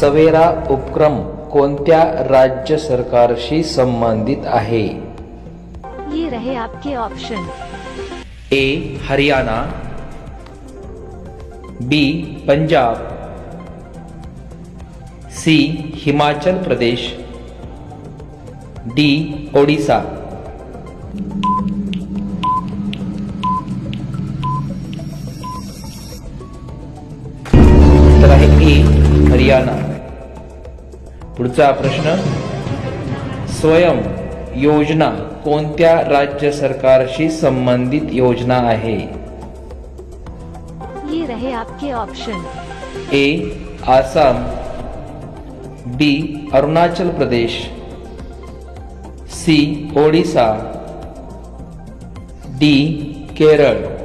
सवेरा उपक्रम कोणत्या राज्य सरकारशी संबंधित आहे? ये रहे आपके option A Haryana. B Punjab. C Himachal Pradesh. D Odisha उत्तर आहे ए हरियाणा. पुढचा प्रश्न स्वयं योजना कोणत्या राज्य सरकारशी संबंधित योजना आहे? ये रहे आपके option A Assam B Arunachal Pradesh C Odisha D Kerala.